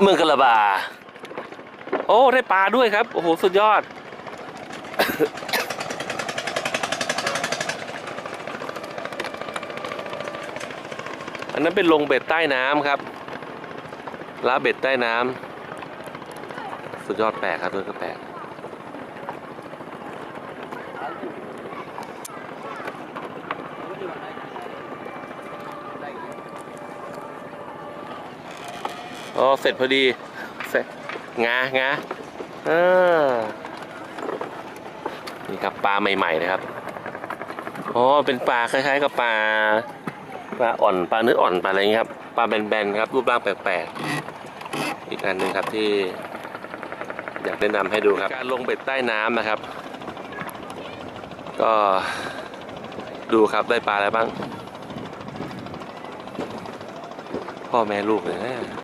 เมืองกะลาบา โอ้ได้ปลาด้วยครับ โอ้โห สุดยอด อันนั้นเป็นลงเบ็ดใต้น้ำครับล้าเบ็ดใต้น้ำสุดยอดแปลกครับด้วยก็แปลก อ๋อเสร็จพอดีเสร็จงางาเออนี่ครับปลาใหม่ๆนะครับอ๋อเป็นปลาคล้ายๆ กับปลาปลาอ่อนปลาเนื้ออ่อนปลาอะไรเงี้ยครับปลาแบนๆครับรูปร่างแปลกๆอีกอันหนึ่งครับที่ อยากแนะนำให้ดูครับ การลงเบ็ดใต้น้ำนะครับ ก็ดูครับได้ปลาอะไรบ้าง พ่อแม่ลูกเลยนะ